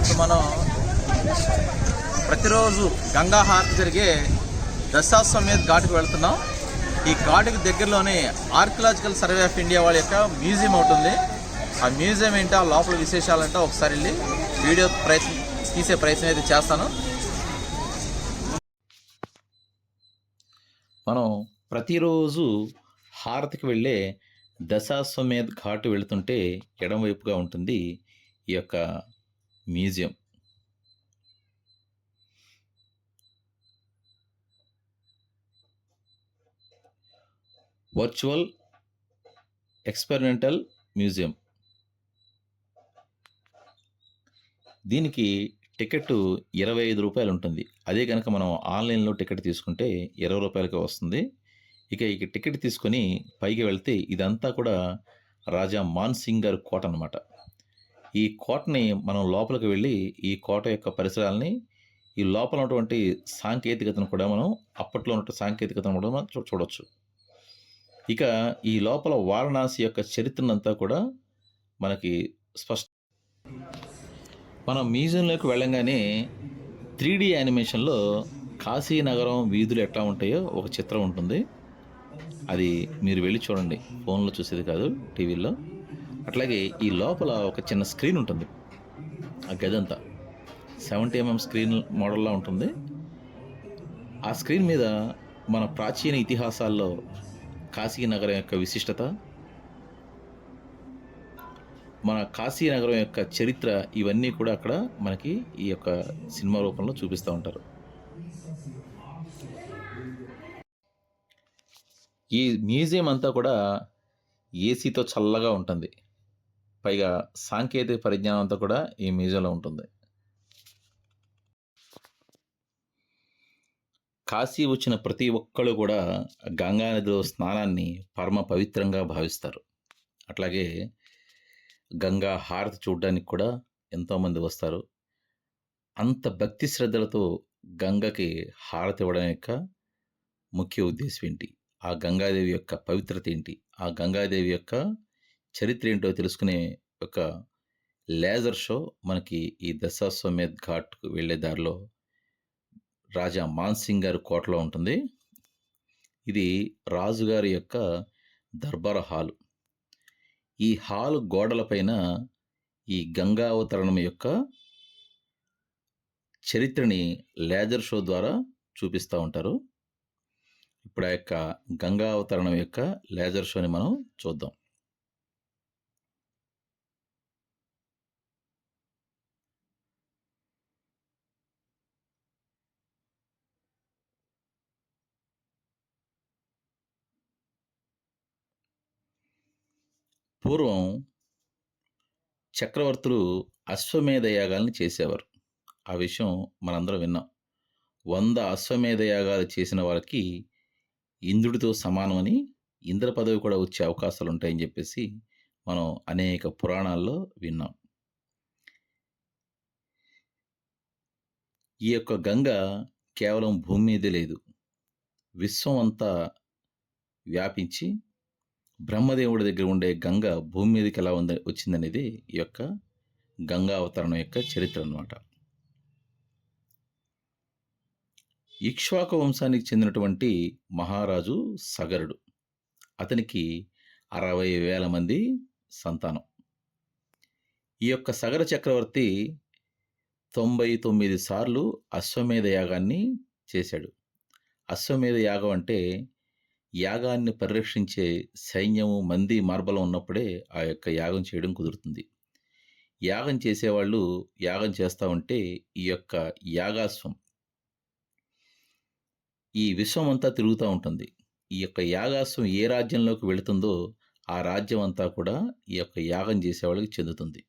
ఇప్పుడు మనం ప్రతిరోజు గంగా హారతి జరిగే దశాశ్వమేధ్ ఘాట్కి వెళ్తున్నాం. ఈ ఘాట్కి దగ్గరలోనే ఆర్కియలాజికల్ సర్వే ఆఫ్ ఇండియా వాళ్ళ యొక్క మ్యూజియం ఒకటి ఉంది. ఆ మ్యూజియం ఏంటో? ఆ లోపల విశేషాలంటే ఒకసారి వెళ్ళి వీడియో ప్రయత్నం తీసే ప్రయత్నం అయితే చేస్తాను. మనం ప్రతిరోజు హారతికి వెళ్ళే దశాశ్వమేధ్ ఘాట్ వెళుతుంటే ఎడమవైపుగా ఉంటుంది ఈ యొక్క మ్యూజియం. Virtual experimental museum. దీనికి టికెట్ ఇరవై ఐదు రూపాయలు ఉంటుంది. అదే కనుక మనం ఆన్లైన్లో టికెట్ తీసుకుంటే ఇరవై రూపాయలకే వస్తుంది. ఇక ఇక టికెట్ తీసుకొని పైకి వెళ్తే ఇదంతా కూడా రాజా మాన్ సింగ్ గారి కోట అనమాట ఈ కోటని మనం లోపలికి వెళ్ళి ఈ కోట యొక్క పరిసరాలని ఈ లోపల ఉన్నటువంటి సాంకేతికతను కూడా మనం అప్పట్లో ఉన్న సాంకేతికతను కూడా మనం చూ- ఇక ఈ లోపల వారణాసి యొక్క చరిత్రనంతా కూడా మనకి స్పష్ట మనం మ్యూజియంలోకి వెళ్ళంగానే త్రీ డి యానిమేషన్లో కాశీ నగరం వీధులు ఎట్లా ఉంటాయో ఒక చిత్రం ఉంటుంది. అది మీరు వెళ్ళి చూడండి. ఫోన్లో చూసేది కాదు టీవీలో అట్లాగే ఈ లోపల ఒక చిన్న స్క్రీన్ ఉంటుంది. ఆ గదంతా. సెవెంటీ ఎంఎం స్క్రీన్ మోడల్లో ఉంటుంది. ఆ స్క్రీన్ మీద మన ప్రాచీన ఇతిహాసాల్లో కాశీ నగరం యొక్క విశిష్టత మన కాశీ నగరం యొక్క చరిత్ర ఇవన్నీ కూడా అక్కడ మనకి ఈ యొక్క సినిమా రూపంలో చూపిస్తూ ఉంటారు. ఈ మ్యూజియం అంతా కూడా ఏసీతో చల్లగా ఉంటుంది. పైగా సాంకేతిక పరిజ్ఞానం అంతా కూడా ఈ మ్యూజియంలో ఉంటుంది. కాశీ వచ్చిన ప్రతి ఒక్కళ్ళు కూడా గంగానదిలో స్నానాన్ని పరమ పవిత్రంగా భావిస్తారు. అట్లాగే గంగా హారతి చూడడానికి కూడా ఎంతోమంది వస్తారు. అంత భక్తి శ్రద్ధలతో గంగకి హారతి ఇవ్వడం యొక్క ముఖ్య ఉద్దేశం ఏంటి? ఆ గంగాదేవి యొక్క పవిత్రత ఏంటి? ఆ గంగాదేవి యొక్క చరిత్ర ఏంటో తెలుసుకునే ఒక లేజర్ షో మనకి ఈ దశాశ్వమేధ్ ఘాట్కు వెళ్ళే దారిలో రాజా మాన్సింగ్ గారి కోటలో ఉంటుంది. ఇది రాజుగారి యొక్క దర్బార్ హాలు. ఈ హాల్ గోడలపైన ఈ గంగా అవతరణం యొక్క చరిత్రని లేజర్ షో ద్వారా చూపిస్తూ ఉంటారు. ఇప్పుడు ఆ యొక్క గంగా అవతరణం యొక్క లేజర్ షోని మనం చూద్దాం. పూర్వం చక్రవర్తులు అశ్వమేధ యాగాల్ని చేసేవారు. ఆ విషయం మనందరం విన్నాం. వంద అశ్వమేధ యాగాలు చేసిన వారికి ఇంద్రుడితో సమానమని ఇంద్ర పదవి కూడా వచ్చే అవకాశాలు ఉంటాయని చెప్పేసి మనం అనేక పురాణాల్లో విన్నాం. ఈ యొక్క గంగ కేవలం భూమి మీదే లేదు. విశ్వం అంతా వ్యాపించి బ్రహ్మదేవుడి దగ్గర ఉండే గంగ భూమి మీదకి ఎలా ఉంది వచ్చిందనేది ఈ యొక్క గంగా అవతరణం యొక్క చరిత్ర అన్నమాట. ఇక్ష్వాకు వంశానికి చెందినటువంటి మహారాజు సగరుడు. అతనికి అరవై వేల మంది సంతానం. ఈ యొక్క సగర చక్రవర్తి తొంభై తొమ్మిది సార్లు అశ్వమేధ యాగాన్ని చేశాడు. అశ్వమేధ యాగం అంటే యాగాన్ని పరిరక్షించే సైన్యము మంది మార్బలం ఉన్నప్పుడే ఆ యొక్క యాగం చేయడం కుదురుతుంది. యాగం చేసేవాళ్ళు యాగం చేస్తూ ఉంటే ఈ యొక్క యాగాశ్వం ఈ విశ్వం అంతా తిరుగుతూ ఉంటుంది. ఈ యొక్క యాగాశ్వం ఏ రాజ్యంలోకి వెళుతుందో ఆ రాజ్యం అంతా కూడా ఈ యొక్క యాగం చేసేవాళ్ళకి చెందుతుంది.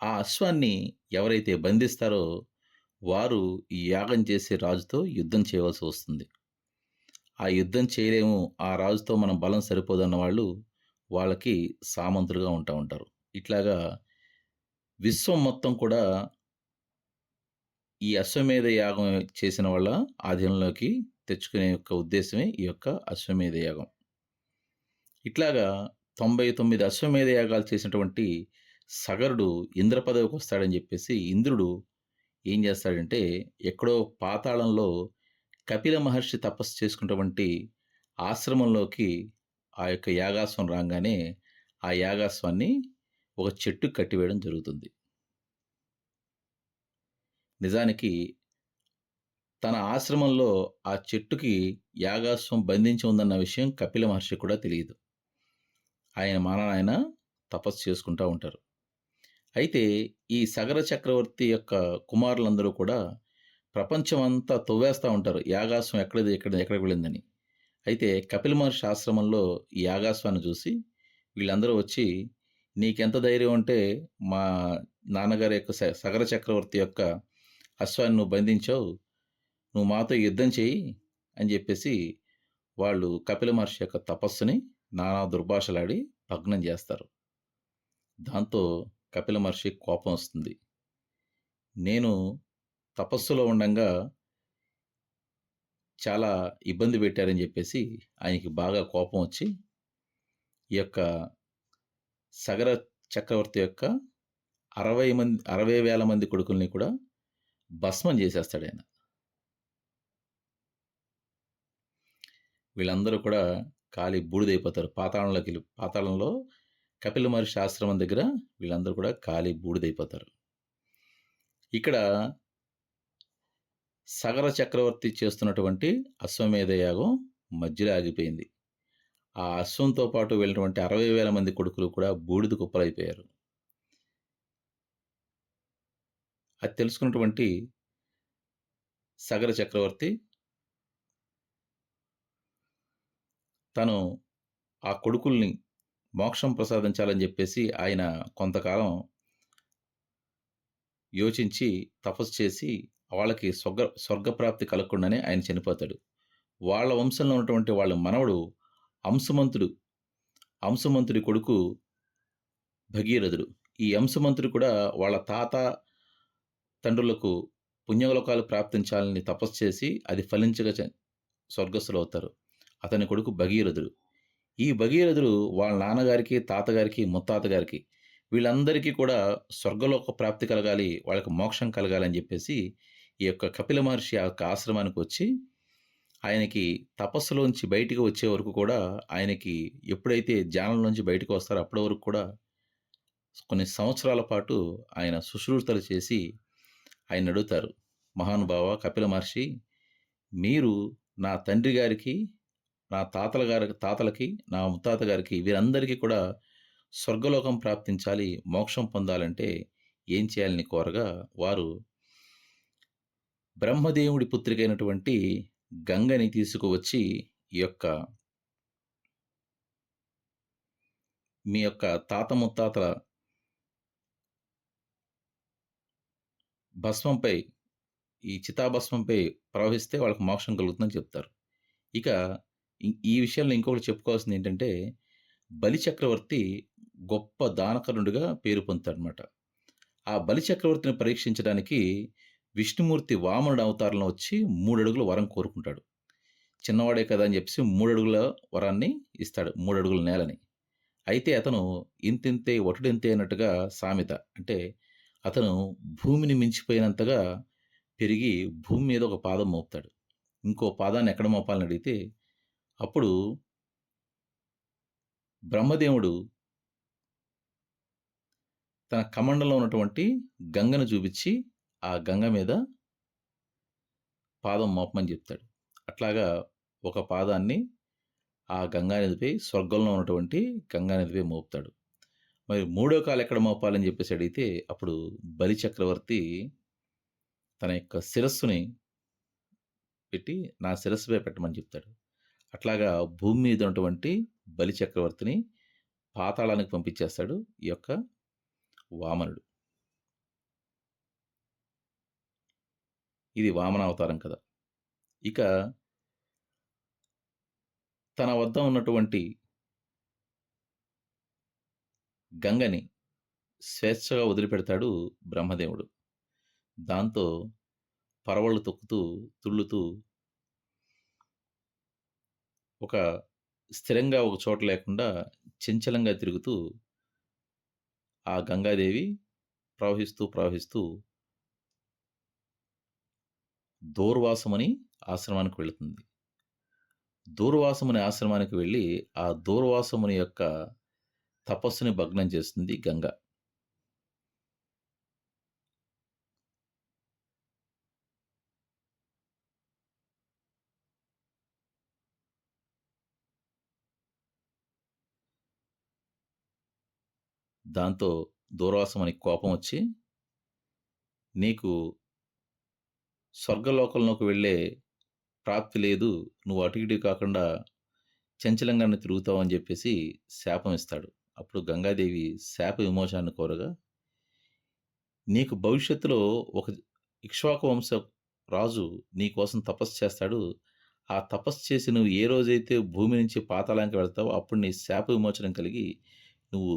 ఆ అశ్వాన్ని ఎవరైతే బంధిస్తారో వారు ఈ యాగం చేసే రాజుతో యుద్ధం చేయవలసి వస్తుంది. ఆ యుద్ధం చేయలేము ఆ రాజుతో మనం బలం సరిపోదన్న వాళ్ళు వాళ్ళకి సామంతులుగా ఉంటా ఉంటారు. ఇట్లాగా విశ్వం మొత్తం కూడా ఈ అశ్వమేధ యాగం చేసిన వాళ్ళ ఆధీనంలోకి తెచ్చుకునే యొక్క ఉద్దేశమే ఈ యొక్క అశ్వమేధ యాగం. ఇట్లాగా తొంభై తొమ్మిది అశ్వమేధ యాగాలు చేసినటువంటి సగరుడు ఇంద్ర పదవికొస్తాడని చెప్పేసి ఇంద్రుడు ఏం చేస్తాడంటే ఎక్కడో పాతాళంలో కపిల మహర్షి తపస్సు చేసుకున్నటువంటి ఆశ్రమంలోకి ఆ యొక్క యాగాస్వం రాగానే ఆ యాగాస్వాన్ని ఒక చెట్టుకి కట్టివేయడం జరుగుతుంది. నిజానికి తన ఆశ్రమంలో ఆ చెట్టుకి యాగాస్వం బంధించి ఉందన్న విషయం కపిల మహర్షి కూడా తెలియదు ఆయన మానాన తపస్సు చేసుకుంటూ ఉంటారు. అయితే ఈ సగర చక్రవర్తి యొక్క కుమారులందరూ కూడా ప్రపంచమంతా తవ్వేస్తూ ఉంటారు. యాగాశ్వం ఎక్కడిది ఎక్కడ ఎక్కడికి వెళ్ళిందని. అయితే కపిల మహర్షి ఆశ్రమంలో ఈ యాగాశ్వాన్ని చూసి వీళ్ళందరూ వచ్చి, "నీకెంత ధైర్యం ఉంటే మా నాన్నగారి యొక్క స సగర చక్రవర్తి యొక్క అశ్వాన్ని నువ్వు బంధించావు. నువ్వు మాతో యుద్ధం చెయ్యి" అని చెప్పేసి వాళ్ళు కపిల మహర్షి యొక్క తపస్సుని నానా దుర్భాషలాడి భగ్నం చేస్తారు దాంతో కపిల మహర్షి కోపం వస్తుంది. నేను తపస్సులో ఉండంగా చాలా ఇబ్బంది పెట్టారని చెప్పేసి ఆయనకి బాగా కోపం వచ్చి, ఈ యొక్క సగర చక్రవర్తి యొక్క 60 మంది అరవై వేల మంది కొడుకుల్ని కూడా భస్మం జేసేస్తాడాయన. వీళ్ళందరూ కూడా ఖాళీ బూడిదైపోతారు. పాతాళంలోకెళ్ళి పాతాళంలో కపిల మహర్షి ఆశ్రమం దగ్గర వీళ్ళందరూ కూడా కాలి బూడిదైపోతారు. ఇక్కడ సగర చక్రవర్తి చేస్తున్నటువంటి అశ్వమేధ యాగం మధ్యలో ఆగిపోయింది. ఆ అశ్వంతో పాటు వెళ్ళినటువంటి 60,000 మంది కొడుకులు కూడా బూడిద కుప్పలైపోయారు. అది తెలుసుకున్నటువంటి సగర చక్రవర్తి తను ఆ కొడుకుల్ని మోక్షం ప్రసాదించాలని చెప్పేసి ఆయన కొంతకాలం యోచించి తపస్సు చేసి వాళ్ళకి స్వర్గ స్వర్గప్రాప్తి కలగకుండానే ఆయన చనిపోతాడు. వాళ్ళ వంశంలో ఉన్నటువంటి వాళ్ళ మనవడు అంశమంతుడు అంశమంతుడి కొడుకు భగీరథుడు. ఈ అంశమంతుడు కూడా వాళ్ళ తాత తండ్రులకు పుణ్యలోకాలు ప్రాప్తించాలని తపస్సు చేసి అది ఫలించగా చ స్వర్గస్థులవుతారు. అతని కొడుకు భగీరథుడు. ఈ భగీరథుడు వాళ్ళ నాన్నగారికి, తాతగారికి, ముత్తాతగారికి వీళ్ళందరికీ కూడా స్వర్గలోక ప్రాప్తి కలగాలి, వాళ్ళకి మోక్షం కలగాలి అని ఈ యొక్క కపిల మహర్షి ఆ యొక్క ఆశ్రమానికి వచ్చి, ఆయనకి తపస్సులోంచి బయటికి వచ్చే వరకు కూడా ఆయనకి ఎప్పుడైతే ధ్యానంలోంచి బయటకు వస్తారో అప్పటి వరకు కూడా కొన్ని సంవత్సరాల పాటు ఆయన శుశ్రూషలు చేసి ఆయన అడుగుతారు "మహానుభావ కపిల మహర్షి, మీరు నా తండ్రి గారికి, నా తాతల గారి తాతలకి, నా ముత్తాత గారికి వీరందరికీ కూడా స్వర్గలోకం ప్రాప్తించాలి, మోక్షం పొందాలంటే ఏం చేయాలని" కోరగా వారు బ్రహ్మదేవుడి పుత్రికైనటువంటి గంగని తీసుకువచ్చి ఈ యొక్క మీ యొక్క తాత ముత్తాతల భస్మంపై ఈ చితాభస్మంపై ప్రవహిస్తే వాళ్ళకి మోక్షం కలుగుతుందని చెప్తారు. ఇక ఈ విషయంలో ఇంకొకటి చెప్పుకోవాల్సింది ఏంటంటే, బలి చక్రవర్తి గొప్ప దానకరుణుడిగా పేరు పొందుతాడనమాట. ఆ బలి చక్రవర్తిని పరీక్షించడానికి విష్ణుమూర్తి వామనుడు అవతారంలో వచ్చి 3 అడుగుల వరం కోరుకుంటాడు. చిన్నవాడే కదా అని చెప్పేసి 3 అడుగుల వరాన్ని ఇస్తాడు. 3 అడుగుల నేలని. అయితే అతను ఇంతింతే వటుడింతే అన్నట్టుగా సామెత. అంటే అతను భూమిని మించిపోయినంతగా పెరిగి భూమి మీద ఒక పాదం మోపుతాడు. ఇంకో పాదాన్ని ఎక్కడ మోపాలని అడిగితే అప్పుడు బ్రహ్మదేవుడు తన కమండంలో ఉన్నటువంటి గంగను చూపించి ఆ గంగ మీద పాదం మోపమని చెప్తాడు. అట్లాగా ఒక పాదాన్ని ఆ గంగానదిపై స్వర్గంలో ఉన్నటువంటి గంగానదిపై మోపుతాడు. మరి మూడో కాలు ఎక్కడ మోపాలని చెప్పేసి అడిగితే అప్పుడు బలి చక్రవర్తి తన యొక్క శిరస్సుని పెట్టి నా శిరస్సుపై పెట్టమని చెప్తాడు. అట్లాగా భూమి మీద ఉన్నటువంటి బలి చక్రవర్తిని పాతాళానికి పంపించేస్తాడు ఈ యొక్క వామనుడు. ఇది వామనావతారం కథ. ఇక తన వద్ద ఉన్నటువంటి గంగని స్వేచ్ఛగా వదిలిపెడతాడు బ్రహ్మదేవుడు. దాంతో పరవళ్ళు తొక్కుతూ, తుళ్ళుతూ ఒక స్థిరంగా ఒక చోట లేకుండా చంచలంగా తిరుగుతూ ఆ గంగాదేవి ప్రవహిస్తూ ప్రవహిస్తూ దూర్వాసమని ఆశ్రమానికి వెళుతుంది. దూర్వాసముని ఆశ్రమానికి వెళ్ళి ఆ దూర్వాసముని యొక్క తపస్సుని భగ్నం చేస్తుంది గంగ. దాంతో దూర్వాసమునికి కోపం వచ్చి నీకు స్వర్గలోకంలోకి వెళ్ళే ప్రాప్తి లేదు. నువ్వు అటు ఇటు కాకుండా చంచలంగానే తిరుగుతావు అని చెప్పేసి శాపం ఇస్తాడు. అప్పుడు గంగాదేవి శాప విమోచనాన్ని కోరగా నీకు భవిష్యత్తులో ఒక ఇక్ష్వాకు వంశ రాజు నీ కోసం తపస్సు చేస్తాడు. ఆ తపస్సు చేసి నువ్వు ఏ రోజైతే భూమి నుంచి పాతాళానికి వెళ్తావో అప్పుడు నీ శాప విమోచనం కలిగి నువ్వు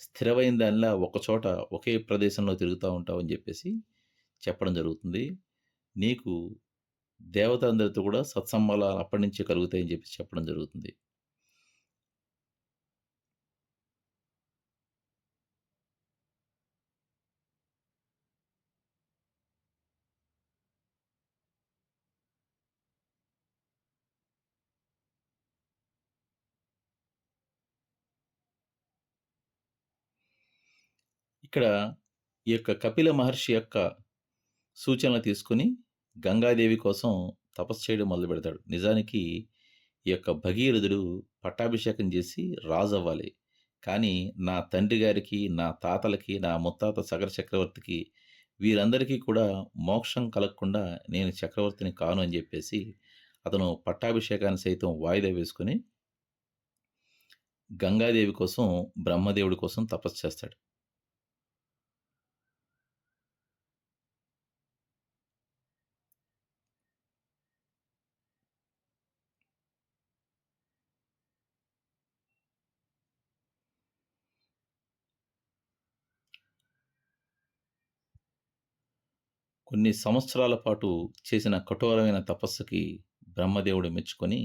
స్థిరమైన దానిలా ఒకచోట ఒకే ప్రదేశంలో తిరుగుతూ ఉంటావు అని చెప్పేసి చెప్పడం జరుగుతుంది. నీకు దేవతలందరితో కూడా సత్సంబలాలు అప్పటి నుంచే కలుగుతాయని చెప్పి చెప్పడం జరుగుతుంది. ఇక్కడ ఈ యొక్క కపిల మహర్షి యొక్క సూచనలు తీసుకుని గంగాదేవి కోసం తపస్సు చేయడం మొదలు పెడతాడు. నిజానికి ఈ యొక్క భగీరథుడు పట్టాభిషేకం చేసి రాజు అవ్వాలి కానీ నా తండ్రి గారికి నా తాతలకి నా ముత్తాత సగర చక్రవర్తికి వీరందరికీ కూడా మోక్షం కలగకుండా నేను చక్రవర్తిని కాను అని చెప్పేసి అతను పట్టాభిషేకాన్ని సైతం వాయిదా వేసుకుని గంగాదేవి కోసం బ్రహ్మదేవుడి కోసం తపస్సు చేస్తాడు. కొన్ని సంవత్సరాల పాటు చేసిన కఠోరమైన తపస్సుకి బ్రహ్మదేవుడు మెచ్చుకొని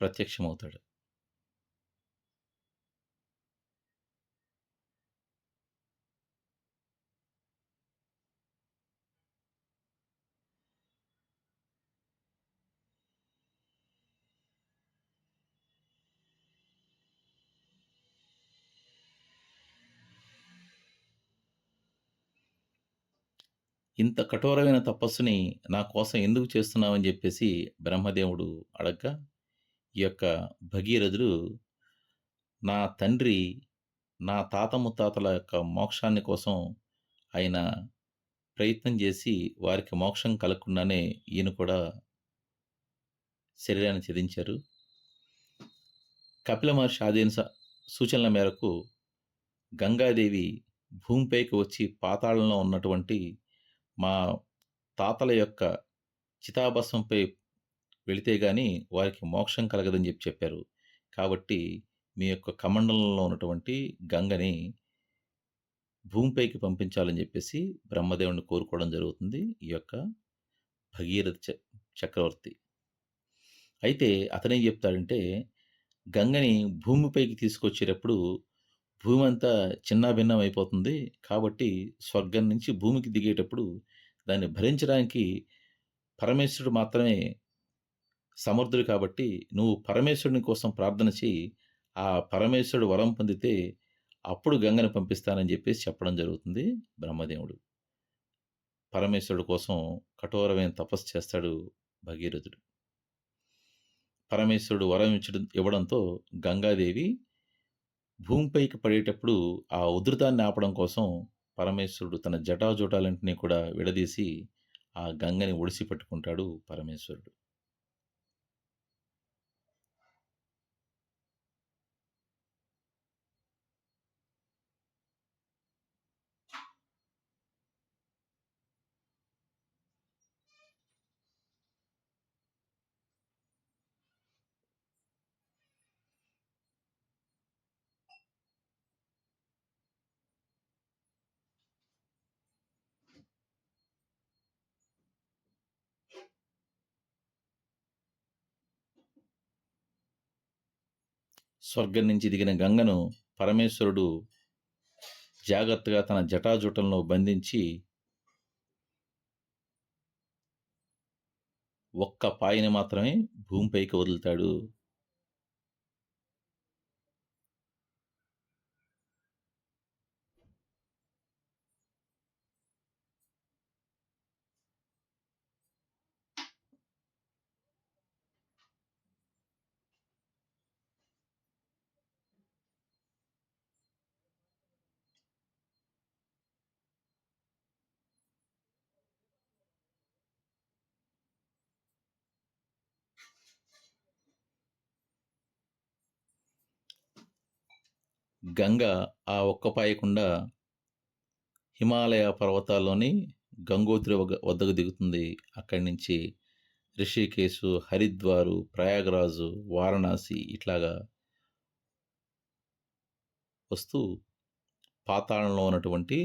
ప్రత్యక్షమవుతాడు. ఇంత కఠోరమైన తపస్సుని నా కోసం ఎందుకు చేస్తున్నావని చెప్పేసి బ్రహ్మదేవుడు అడగ్గా ఈ యొక్క భగీరథుడు నా తండ్రి నా తాత ముత్తాతల యొక్క మోక్షాన్ని కోసం ఆయన ప్రయత్నం చేసి వారికి మోక్షం కలగకుండానే ఈయన కూడా శరీరాన్ని ఛేదించారు. కపిల మహర్షి ఆధీన సూచనల మేరకు గంగాదేవి భూమిపైకి వచ్చి పాతాళంలో ఉన్నటువంటి మా తాతల యొక్క చితాభస్మంపై వెళితే గాని వారికి మోక్షం కలగదని చెప్పి చెప్పారు. కాబట్టి మీ యొక్క కమండలంలో ఉన్నటువంటి గంగని భూమిపైకి పంపించాలని చెప్పేసి బ్రహ్మదేవుని కోరుకోవడం జరుగుతుంది ఈ యొక్క భగీరథ చ- చక్రవర్తి. అయితే అతనేం చెప్తాడంటే గంగని భూమిపైకి తీసుకొచ్చేటప్పుడు భూమి అంతా చిన్నాభిన్నం అయిపోతుంది. కాబట్టి స్వర్గం నుంచి భూమికి దిగేటప్పుడు దాన్ని భరించడానికి పరమేశ్వరుడు మాత్రమే సమర్థుడు కాబట్టి నువ్వు పరమేశ్వరుని కోసం ప్రార్థన చేయి. ఆ పరమేశ్వరుడు వరం పొందితే అప్పుడు గంగని పంపిస్తానని చెప్పేసి చెప్పడం జరుగుతుంది. బ్రహ్మదేవుడు పరమేశ్వరుడు కోసం కఠోరమైన తపస్సు చేస్తాడు భగీరథుడు. పరమేశ్వరుడు వరం ఇచ్చడం ఇవ్వడంతో గంగాదేవి భూమిపైకి పడేటప్పుడు ఆ ఉధృతాన్ని ఆపడం కోసం పరమేశ్వరుడు తన జటాజూటాలన్నింటినీ కూడా విడదీసి ఆ గంగని ఒడిసి పట్టుకుంటాడు పరమేశ్వరుడు. స్వర్గం నుంచి దిగిన గంగను పరమేశ్వరుడు జాగ్రత్తగా తన జటాజుటంలో బంధించి ఒక్క పాయిని మాత్రమే భూమిపైకి వదులుతాడు. గంగ ఆ ఒక్కపాయకుండా హిమాలయ పర్వతాల్లోని గంగోత్రి వద్దకు దిగుతుంది. అక్కడి నుంచి రిషికేశు హరిద్వారు ప్రయాగరాజు వారణాసి ఇట్లాగా వస్తూ పాతాళంలో ఉన్నటువంటి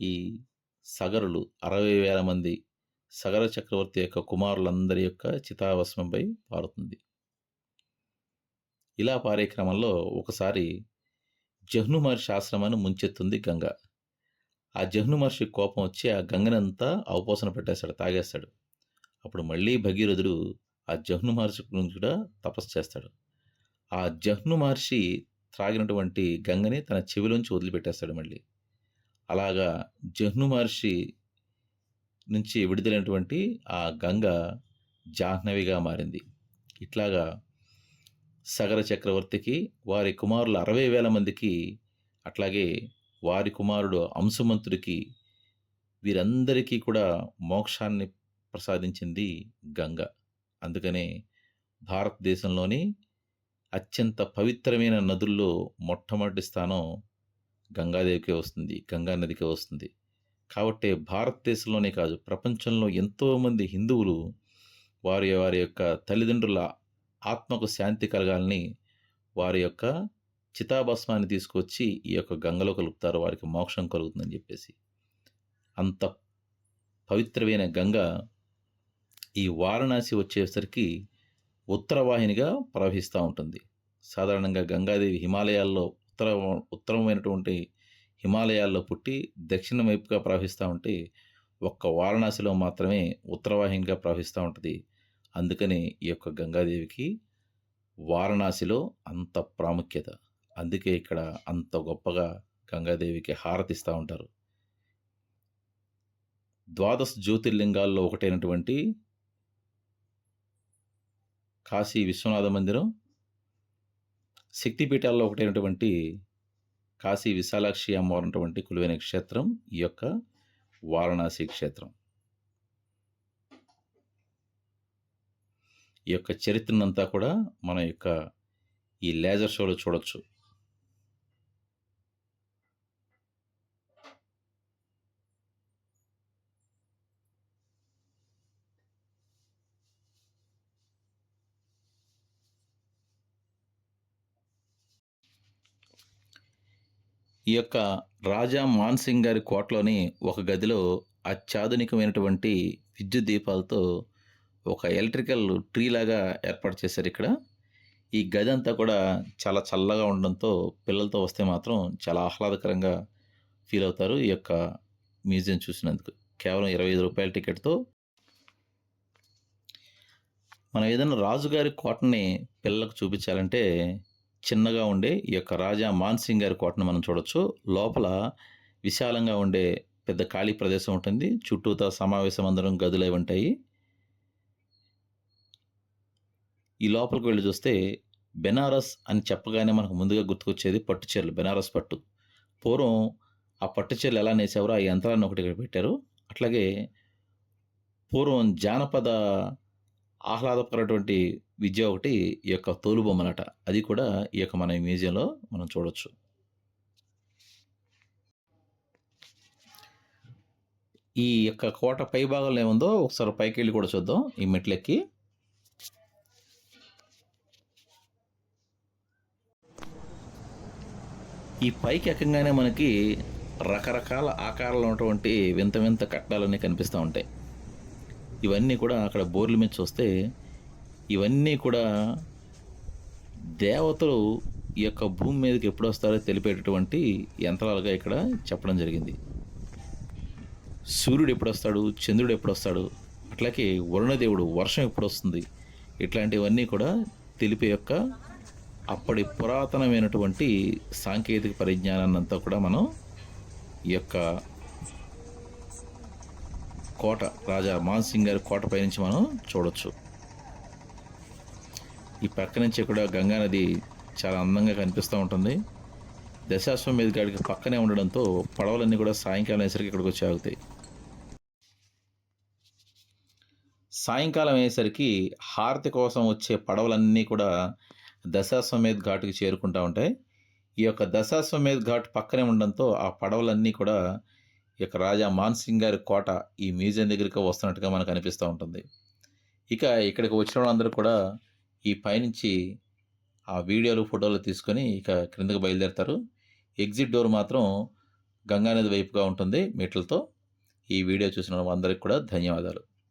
ఈ సగరులు అరవై వేల మంది సగర చక్రవర్తి యొక్క కుమారులందరి యొక్క చితాభస్మంపై పారుతుంది. ఇలా పారే క్రమంలో ఒకసారి జహ్ను మహర్షి ఆశ్రమాన్ని ముంచెత్తుంది గంగ. ఆ జహ్ను మహర్షి కోపం వచ్చి ఆ గంగనంతా అవపోసన పెట్టేస్తాడు తాగేస్తాడు. అప్పుడు మళ్ళీ భగీరథుడు ఆ జహ్ను మహర్షి గురించి కూడా తపస్సు చేస్తాడు. ఆ జహ్ను మహర్షి త్రాగినటువంటి గంగని తన చెవిలోంచి వదిలిపెట్టేస్తాడు మళ్ళీ. అలాగా జహ్ను మహర్షి నుంచి విడుదలైనటువంటి ఆ గంగ జాహ్నవిగా మారింది. ఇట్లాగా సగర చక్రవర్తికి వారి కుమారులు అరవై వేల మందికి అట్లాగే వారి కుమారుడు అంశుమంతుడికి వీరందరికీ కూడా మోక్షాన్ని ప్రసాదించింది గంగ. అందుకనే భారతదేశంలోని అత్యంత పవిత్రమైన నదుల్లో మొట్టమొదటి స్థానం గంగాదేవికే వస్తుంది గంగా నదికే వస్తుంది. కాబట్టి భారతదేశంలోనే కాదు ప్రపంచంలో ఎంతోమంది హిందువులు వారి వారి యొక్క తల్లిదండ్రుల ఆత్మకు శాంతి కలగాలని వారి యొక్క చితాభస్మాన్ని తీసుకొచ్చి ఈ యొక్క గంగలో కలుపుతారు. వారికి మోక్షం కలుగుతుందని చెప్పేసి. అంత పవిత్రమైన గంగ ఈ వారణాసి వచ్చేసరికి ఉత్తరవాహినిగా ప్రవహిస్తూ ఉంటుంది. సాధారణంగా గంగాదేవి హిమాలయాల్లో ఉత్తర ఉత్తరమైనటువంటి హిమాలయాల్లో పుట్టి దక్షిణం వైపుగా ప్రవహిస్తూ ఉంటే ఒక్క వారణాసిలో మాత్రమే ఉత్తరవాహినిగా ప్రవహిస్తూ ఉంటుంది. అందుకనే ఈ యొక్క గంగాదేవికి వారణాసిలో అంత ప్రాముఖ్యత. అందుకే ఇక్కడ అంత గొప్పగా గంగాదేవికి హారతిస్తూ ఉంటారు. ద్వాదశ జ్యోతిర్లింగాల్లో ఒకటైనటువంటి కాశీ విశ్వనాథ మందిరం శక్తిపీఠాల్లో ఒకటైనటువంటి కాశీ విశాలాక్షి అమ్మవారు ఉన్నటువంటి కులువైన క్షేత్రం ఈ యొక్క వారణాసి క్షేత్రం. ఈ యొక్క చరిత్రనంతా కూడా మన యొక్క ఈ లేజర్ షోలో చూడొచ్చు. ఈ యొక్క రాజా మాన్సింగ్ గారి కోటలోని ఒక గదిలో అత్యాధునికమైనటువంటి విద్యుత్ దీపాలతో ఒక ఎలక్ట్రికల్ ట్రీ లాగా ఏర్పాటు చేశారు ఇక్కడ. ఈ గది అంతా కూడా చాలా చల్లగా ఉండడంతో పిల్లలతో వస్తే మాత్రం చాలా ఆహ్లాదకరంగా ఫీల్ అవుతారు ఈ యొక్క మ్యూజియం చూసినందుకు. కేవలం ఇరవై ఐదు రూపాయల టికెట్తో మనం ఏదైనా రాజుగారి కోటని పిల్లలకు చూపించాలంటే చిన్నగా ఉండే ఈ యొక్క రాజా మాన్సింగ్ గారి కోటను మనం చూడొచ్చు. లోపల విశాలంగా ఉండే పెద్ద ఖాళీ ప్రదేశం ఉంటుంది. చుట్టూతా సమావేశ మందిరం గదులు అవి ఉంటాయి. ఈ లోపలికి వెళ్ళి చూస్తే బెనారస్ అని చెప్పగానే మనకు ముందుగా గుర్తుకొచ్చేది పట్టు చీరలు బెనారస్ పట్టు. పూర్వం ఆ పట్టు చీరలు ఎలా నేసేవారో ఆ యంత్రాన్ని ఒకటి ఇక్కడ పెట్టారు. అట్లాగే పూర్వం జానపద ఆహ్లాదకరటువంటి విద్య ఒకటి ఈ యొక్క తోలుబొమ్మలట అది కూడా ఈ యొక్క మన మ్యూజియంలో మనం చూడవచ్చు ఈ యొక్క కోట పై భాగంలో ఏముందో ఒకసారి పైకి వెళ్ళి కూడా చూద్దాం. ఈ మెట్లెక్కి. ఈ పైకి ఎక్కగానే మనకి రకరకాల ఆకారాలు ఉన్నటువంటి వింత వింత కట్టాలన్నీ కనిపిస్తూ ఉంటాయి. ఇవన్నీ కూడా అక్కడ బోర్ల మీద చూస్తే ఇవన్నీ కూడా దేవతలు ఈ యొక్క భూమి మీదకి ఎప్పుడు వస్తారో తెలిపేటటువంటి యంత్రాలుగా ఇక్కడ చెప్పడం జరిగింది. సూర్యుడు ఎప్పుడు వస్తాడు? చంద్రుడు ఎప్పుడు వస్తాడు? అట్లాగే వరుణదేవుడు వర్షం ఎప్పుడు వస్తుంది? ఇట్లాంటివన్నీ కూడా తెలిపే యొక్క అప్పటి పురాతనమైనటువంటి సాంకేతిక పరిజ్ఞానాన్ని అంతా కూడా మనం ఈ యొక్క కోట రాజా మాన్సింగ్ గారి కోట పైనుంచి మనం చూడొచ్చు. ఈ పక్క నుంచి కూడా గంగా నది చాలా అందంగా కనిపిస్తూ ఉంటుంది. దశాశ్వమేధ గాడికి పక్కనే ఉండడంతో పడవలన్నీ కూడా సాయంకాలం అయ్యేసరికి ఇక్కడికి వచ్చి ఆగుతాయి. సాయంకాలం అయ్యేసరికి హారతి కోసం వచ్చే పడవలన్నీ కూడా దశాశ్వమేధ్ ఘాట్కి చేరుకుంటూ ఉంటాయి ఈ యొక్క దశాశ్వమేధ్ ఘాట్ పక్కనే ఉండడంతో ఆ పడవలన్నీ కూడా ఈ యొక్క రాజా మాన్సింగ్ గారి కోట ఈ మ్యూజియం దగ్గరికి వస్తున్నట్టుగా మనకు అనిపిస్తూ ఉంటుంది. ఇక ఇక్కడికి వచ్చిన వాళ్ళందరూ కూడా ఈ పైనుంచి ఆ వీడియోలు ఫోటోలు తీసుకొని ఇక క్రిందకు బయలుదేరుతారు. ఎగ్జిట్ డోర్ మాత్రం గంగానది వైపుగా ఉంటుంది మెట్లతో ఈ వీడియో చూసిన అందరికి కూడా ధన్యవాదాలు.